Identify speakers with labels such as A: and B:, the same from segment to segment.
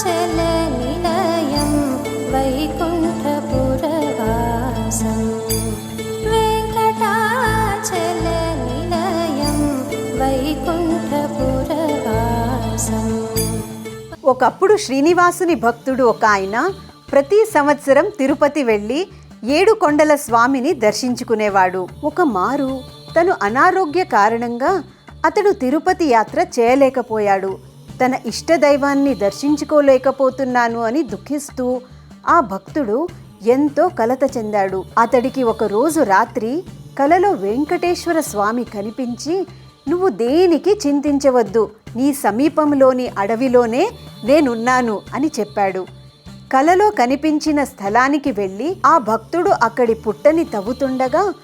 A: చల నిలయం నిలయం
B: ఒకప్పుడు శ్రీనివాసుని భక్తుడు ఒక ఆయన ప్రతి సంవత్సరం తిరుపతి వెళ్ళి ఏడు కొండల స్వామిని దర్శించుకునేవాడు. ఒక మారు తను అనారోగ్య కారణంగా అతడు తిరుపతి యాత్ర చేయలేకపోయాడు. తన ఇష్టదైవాన్ని దర్శించుకోలేకపోతున్నాను అని దుఃఖిస్తూ ఆ భక్తుడు ఎంతో కలత చెందాడు. అతడికి ఒకరోజు రాత్రి కలలో వెంకటేశ్వర స్వామి కనిపించి నువ్వు దేనికి చింతించవద్దు? నీ సమీపంలోని అడవిలోనే నేనున్నాను అని చెప్పాడు. కలలో కనిపించిన స్థలానికి వెళ్ళి ఆ భక్తుడు అక్కడి పుట్టని తవ్వుతుండగా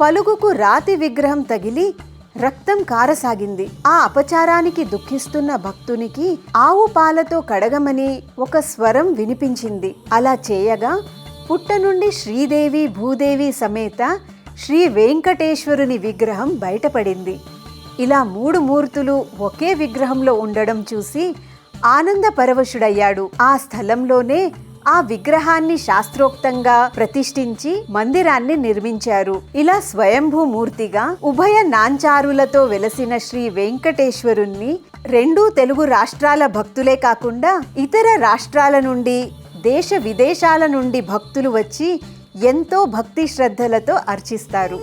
B: పలుగుకు రాతి విగ్రహం తగిలి రక్తం కారసాగింది. ఆ అపచారానికి దుఃఖిస్తున్న భక్తునికి ఆవు పాలతో కడగమని ఒక స్వరం వినిపించింది. అలా చేయగా పుట్ట నుండి శ్రీదేవి భూదేవి సమేత శ్రీ వెంకటేశ్వరుని విగ్రహం బయటపడింది. ఇలా మూడు మూర్తులు ఒకే విగ్రహంలో ఉండడం చూసి ఆనంద పరవశుడయ్యాడు ఆ స్థలంలోనే ఆ విగ్రహాన్ని శాస్త్రోక్తంగా ప్రతిష్ఠించి మందిరాన్ని నిర్మించారు. ఇలా స్వయంభూమూర్తిగా ఉభయ నాంచారులతో వెలసిన శ్రీ వెంకటేశ్వరుణ్ణి రెండు తెలుగు రాష్ట్రాల భక్తులే కాకుండా ఇతర రాష్ట్రాల నుండి దేశ విదేశాల నుండి భక్తులు వచ్చి ఎంతో భక్తి శ్రద్ధలతో అర్చిస్తారు.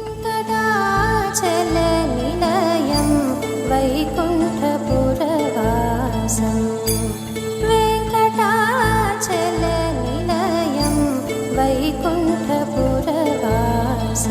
A: पुरवास